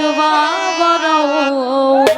শুভ বড়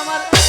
আমার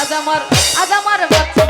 আজ আমার আজ আমার বাচ্চা